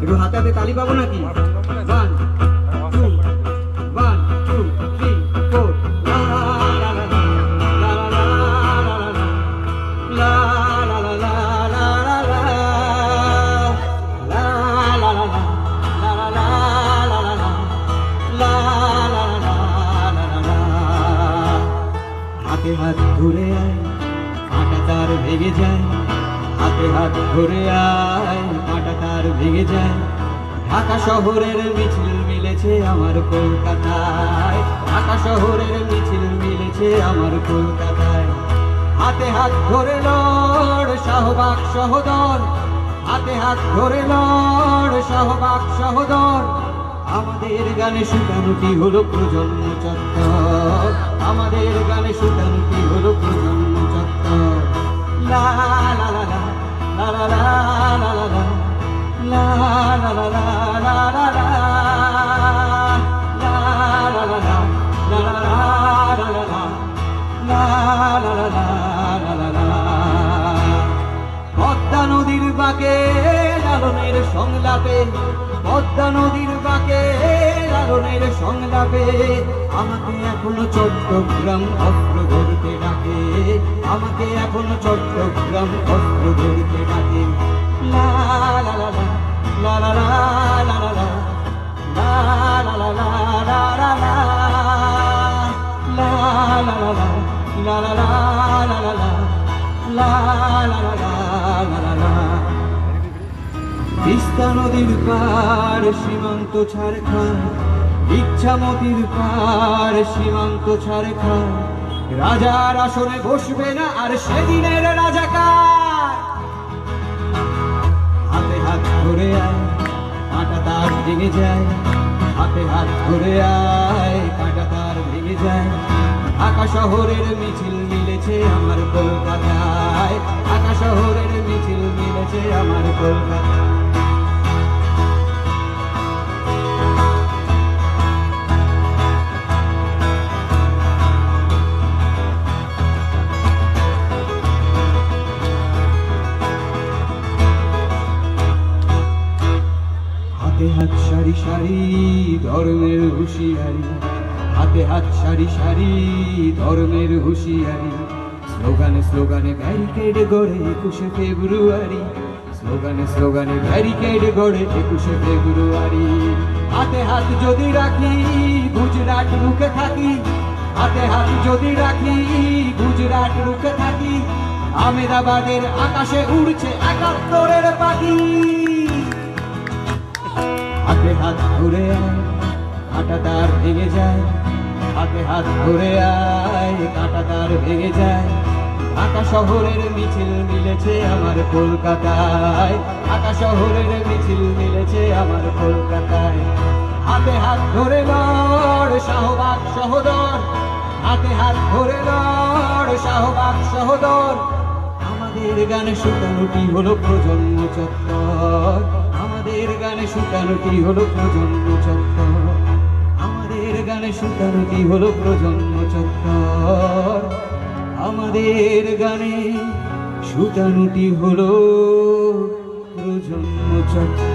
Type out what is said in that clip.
একটু হাতে হাতে পাবো নাকি one two one two three four হাতে হাত ধরে আয় ভেঙে যায়, হাতে হাত ধরে আয় কাঁটা তার ভেঙে যায়। ঢাকা শহরের মিছিল মিলেছে আমার কলকাতায়, ঢাকা শহরের মিছিল মিলেছে আমার কলকাতায়। হাতে হাত ধরে লড় শাহবাগ সহদর, হাতে হাত ধরে লড় শাহবাগ সহদর। আমাদের গানে সুতানুটি হলো প্রজন্ম চত্বর, আমাদের গানে সুতানুটি হলো প্রজন্ম পদ্মা নদীর বাঁকে লালনের সংলাপে, পদ্মা নদীর বাঁকে লালনের সংলাপে, আমাকে এখনও চট্টগ্রাম অস্ত্র ধরতে ডাকে, আমাকে এখনও চট্টগ্রাম অস্ত্র ধরতে ডাকে। লা লা লা লা লা লা তিস্তা নদীর পার, সীমান্ত ছাড় খায় ইচ্ছামতির পার, সীমান্ত ছাড় খায় রাজার আসনে বসবে না আর সেদিনের রাজাকার। হাতে হাত ধরে আয়, কাঁটা তার ভেঙে যায়। হাতে হাত ধরে আয়, কাঁটা তার ভেঙে যায়। ঢাকা শহরের মিছিল মিলেছে আমার কলকাতায়। ঢাকা শহরের মিছিল মিলেছে আমার কলকাতায়। হাতে হাত সারি সারি, ধর্মের হুঁশিয়ারি। হাতে হাত সারি সারি, ধর্মের হুঁশিয়ারি। স্লোগানে স্লোগানে, ব্যারিকেড গড়ে একুশে ফেব্রুয়ারি। স্লোগানে স্লোগানে, ব্যারিকেড গড়ে একুশে ফেব্রুয়ারি। হাতে হাত যদি রাখি, গুজরাট রুখে থাকি। হাতে হাত যদি রাখি, গুজরাট রুখে থাকি। আমেদাবাদের আকাশে উড়ছে একাত্তরের পাখি। হাতে হাত আয় কাঁটা তার ভেঙে যায়। হাতে হাত ধরে আয়, কাঁটা তার ভেঙে যায়। ঢাকা শহরের মিছিল মিলেছে আমার কলকাতায়। ঢাকা শহরের মিছিল মিলেছে আমার কলকাতায়। হাতে হাত ধরে লড়, শাহবাগ সহদর। হাতে হাত ধরে লড়, শাহবাগ সহদর। আমাদের গানে সুতানুটি হলো প্রজন্ম চত্বর। আমাদের গানে সুতানুটি হলো প্রজন্ম চত্বর। প্রাণে সুতারুতি হলো প্রজন্ম চক্র আমাদের গানে সুতানুটি হলো প্রজন্ম চক্র